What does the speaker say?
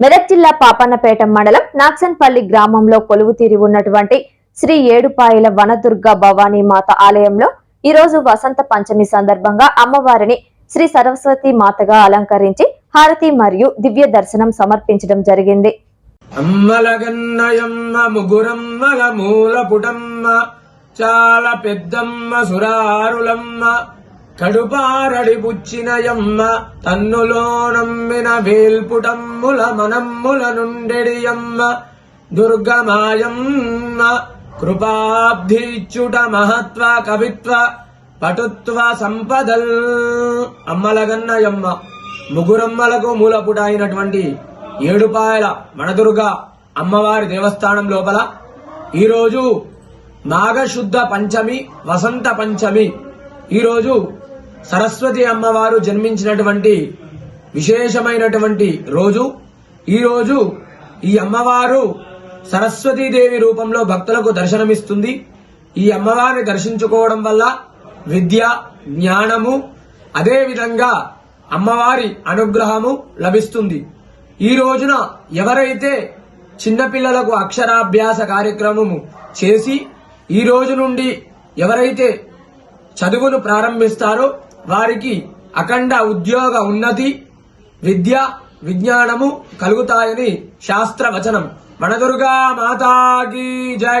మెదక్ జిల్లా పాపన్నపేట మండలం నాక్సన్పల్లి గ్రామంలో కొలువుతీరి ఉన్నటువంటి శ్రీ ఏడుపాయల వనదుర్గ భవానీ మాత ఆలయంలో ఈ రోజు వసంత పంచమి సందర్భంగా అమ్మవారిని శ్రీ సరస్వతి మాతగా అలంకరించి హారతి మరియు దివ్య దర్శనం సమర్పించడం జరిగింది. అమ్మలగన్నయమ్మ ముగురమ్మల మూల పుటమ్మ చాలా పెద్దమ్మ సురారులమ్మ కడుపారడి పుచ్చినయమ్మ తన్నులో నమ్మిన వేల్పుటమ్ముల మనమ్ముల నుండెడియమ్మ దుర్గమాయమ్మ కృపాబ్ధిచ్యుట మహత్వ కవిత్వ పటుత్వ సంపదల్ అమ్మలగన్నయమ్మ ముగురమ్మలకు మూలపుట అయినటువంటి ఏడుపాయల మణదుర్గ అమ్మవారి దేవస్థానం లోపల ఈరోజు నాగశుద్ధ పంచమి వసంత పంచమి ఈరోజు సరస్వతి అమ్మవారు జన్మించినటువంటి విశేషమైనటువంటి రోజు. ఈరోజు ఈ అమ్మవారు సరస్వతీదేవి రూపంలో భక్తులకు దర్శనమిస్తుంది. ఈ అమ్మవారిని దర్శించుకోవడం వల్ల విద్య జ్ఞానము అదేవిధంగా అమ్మవారి అనుగ్రహము లభిస్తుంది. ఈ రోజున ఎవరైతే చిన్నపిల్లలకు అక్షరాభ్యాస కార్యక్రమము చేసి ఈ రోజు నుండి ఎవరైతే చదువును ప్రారంభిస్తారో వారికి అఖండ ఉద్యోగ ఉన్నతి విద్య విజ్ఞానము కలుగుతాయని శాస్త్రవచనం. వనదుర్గా మాతాకి జై.